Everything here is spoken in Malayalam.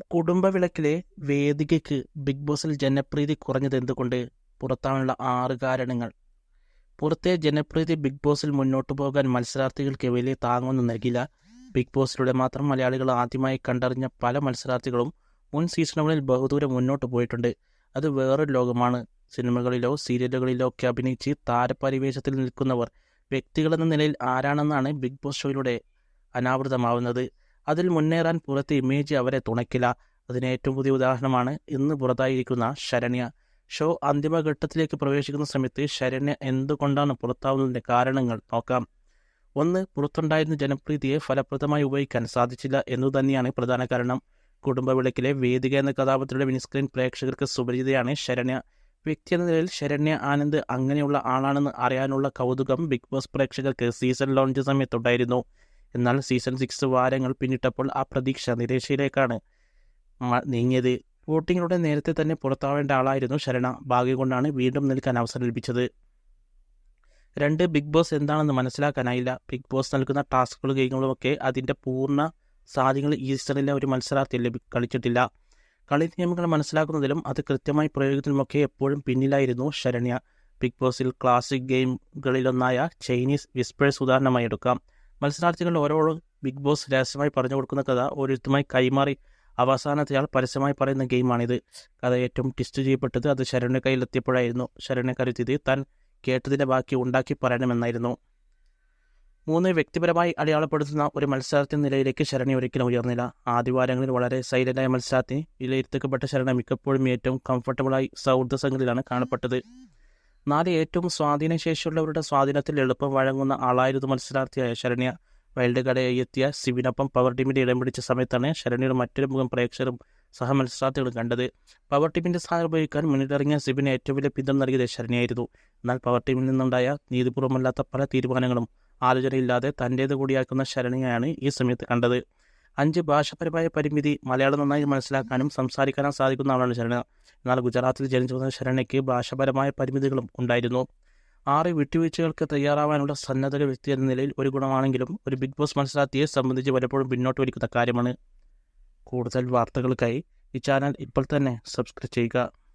കുടുംബവിളക്കിലെ വേദികയ്ക്ക് ബിഗ് ബോസിൽ ജനപ്രീതി കുറഞ്ഞത് എന്തുകൊണ്ട്? പുറത്താനുള്ള ആറ് കാരണങ്ങൾ. പുറത്തെ ജനപ്രീതി ബിഗ് ബോസിൽ മുന്നോട്ട് പോകാൻ മത്സരാർത്ഥികൾക്ക് വലിയ താങ്ങൊന്നും നൽകില്ല ബിഗ് ബോസിലൂടെ മാത്രം മലയാളികൾ ആദ്യമായി കണ്ടറിഞ്ഞ പല മത്സരാർത്ഥികളും മുൻ സീസണുകളിൽ ബഹുദൂരം മുന്നോട്ട് പോയിട്ടുണ്ട്. അത് വേറൊരു ലോകമാണ്. സിനിമകളിലോ സീരിയലുകളിലോ ഒക്കെ അഭിനയിച്ച് താരപരിവേശത്തിൽ നിൽക്കുന്നവർ വ്യക്തികളെന്ന നിലയിൽ ആരാണെന്നാണ് ബിഗ് ബോസ് ഷോയിലൂടെ അനാവൃതമാവുന്നത്. അതിൽ മുന്നേറാൻ പുറത്തെ ഇമേജ് അവരെ തുണയ്ക്കില്ല. അതിന് ഏറ്റവും പുതിയ ഉദാഹരണമാണ് ഇന്ന് പുറത്തായിരിക്കുന്ന ശരണ്യ. ഷോ അന്തിമഘട്ടത്തിലേക്ക് പ്രവേശിക്കുന്ന സമയത്ത് ശരണ്യ എന്തുകൊണ്ടാണ് പുറത്താവുന്നതിന്റെ കാരണങ്ങൾ നോക്കാം. ഒന്ന് പുറത്തുണ്ടായിരുന്ന ജനപ്രീതിയെ ഫലപ്രദമായി ഉപയോഗിക്കാൻ സാധിച്ചില്ല എന്നു തന്നെയാണ് പ്രധാന കാരണം. കുടുംബവിളക്കിലെ വേദിക എന്ന കഥാപാത്രയുടെ മിനിസ്ക്രീൻ പ്രേക്ഷകർക്ക് സുപരിചിതയാണ് ശരണ്യ. വ്യക്തി എന്ന നിലയിൽ ശരണ്യ ആനന്ദ് അങ്ങനെയുള്ള ആളാണെന്ന് അറിയാനുള്ള കൗതുകം ബിഗ് ബോസ് പ്രേക്ഷകർക്ക് സീസൺ ലോഞ്ച് സമയത്തുണ്ടായിരുന്നു. എന്നാൽ സീസൺ സിക്സ് വാരങ്ങൾ പിന്നിട്ടപ്പോൾ ആ പ്രതീക്ഷ നിരാശയിലേക്കാണ് നീങ്ങിയത്. വോട്ടിങ്ങിലൂടെ നേരത്തെ തന്നെ പുറത്താവേണ്ട ആളായിരുന്നു ശരണ. ഭാഗ്യം കൊണ്ടാണ് വീണ്ടും നിൽക്കാൻ അവസരം ലഭിച്ചത്. രണ്ട് ബിഗ് ബോസ് എന്താണെന്ന് മനസ്സിലാക്കാനായില്ല. ബിഗ് ബോസ് നൽകുന്ന ടാസ്കുകൾ ഗെയിമുകളുമൊക്കെ അതിന്റെ പൂർണ സാധ്യങ്ങൾ ഈ സീസണിലെ ഒരു മത്സരാർത്ഥി ലഭി കളിച്ചിട്ടില്ല. കളി നിയമങ്ങൾ മനസ്സിലാക്കുന്നതിലും അത് കൃത്യമായി പ്രയോഗത്തിലുമൊക്കെ എപ്പോഴും പിന്നിലായിരുന്നു ശരണ്യ. ബിഗ് ബോസിൽ ക്ലാസിക് ഗെയിമുകളിലൊന്നായ ചൈനീസ് വിസ്പേഴ്സ് ഉദാഹരണമായി എടുക്കാം. മത്സരാർത്ഥികൾ ഓരോ ബിഗ് ബോസ് രഹസ്യമായി പറഞ്ഞു കൊടുക്കുന്ന കഥ ഓരോരുത്തരുമായി കൈമാറി അവസാനത്തെയാൾ പരസ്യമായി പറയുന്ന ഗെയിമാണിത്. കഥ ഏറ്റവും ടിസ്റ്റ് ചെയ്യപ്പെട്ടത് അത് ശരണ്യ കയ്യിലെത്തിയപ്പോഴായിരുന്നു. ശരണ്യ കരുതിയത് താൻ കേട്ടതിന്റെ ബാക്കി ഉണ്ടാക്കി പറയണമെന്നായിരുന്നു. മൂന്ന് വ്യക്തിപരമായി അടയാളപ്പെടുത്തുന്ന ഒരു മത്സരാർത്ഥി നിലയിലേക്ക് ശരണി ഒരിക്കലും ഉയർന്നില്ല. ആദ്യവാരങ്ങളിൽ വളരെ സൈലന്റായ മത്സരാർത്ഥി വിലയിരുത്തപ്പെട്ട ശരണ മിക്കപ്പോഴും ഏറ്റവും കംഫർട്ടബിളായി സൗഹൃദ സംഘത്തിലാണ് കാണപ്പെട്ടത്. നാല് ഏറ്റവും സ്വാധീനശേഷിയുള്ളവരുടെ സ്വാധീനത്തിൽ എളുപ്പം വഴങ്ങുന്ന ആളായിരുന്നു മത്സരാർത്ഥിയായ ശരണ്യ. വൈൽഡ് കടയായി എത്തിയ സിവിനൊപ്പം പവർ ടീമിന്റെ ഇടം പിടിച്ച സമയത്താണ് ശരണ്യയുടെ മറ്റൊരു മുഖം പ്രേക്ഷകരും സഹ മത്സരാർത്ഥികളും കണ്ടത്. പവർ ടീമിന്റെ സ്ഥാനം ഉപയോഗിക്കാൻ മുന്നിട്ടിറങ്ങിയ സിബിന് ഏറ്റവും വലിയ പിന്തുണ നൽകിയത് ശരണ്യായിരുന്നു എന്നാൽ പവർ ടീമിൽ നിന്നുണ്ടായ നീതിപൂർവമല്ലാത്ത പല തീരുമാനങ്ങളും ആലോചനയില്ലാതെ തന്റേത് കൂടിയാക്കുന്ന ശരണ്യയാണ് ഈ സമയത്ത് കണ്ടത്. അഞ്ച് ഭാഷാപരമായ പരിമിതി മലയാളം നന്നായി മനസ്സിലാക്കാനും സംസാരിക്കാനും സാധിക്കുന്ന ആളാണ് ശരണ എന്നാൽ ഗുജറാത്തിൽ ജനിച്ചു വന്ന ശരണയ്ക്ക് ഭാഷപരമായ പരിമിതികളും ഉണ്ടായിരുന്നു. ആറ് വിട്ടുവീഴ്ചകൾക്ക് തയ്യാറാവാനുള്ള സന്നദ്ധ വ്യക്തി എന്ന നിലയിൽ ഒരു ഗുണമാണെങ്കിലും ഒരു ബിഗ് ബോസ് മത്സരാർത്ഥിയെ സംബന്ധിച്ച് പലപ്പോഴും പിന്നോട്ട് വലിക്കുന്ന കാര്യമാണ്. കൂടുതൽ വാർത്തകൾക്കായി ഈ ചാനൽ ഇപ്പോൾ തന്നെ സബ്സ്ക്രൈബ് ചെയ്യുക.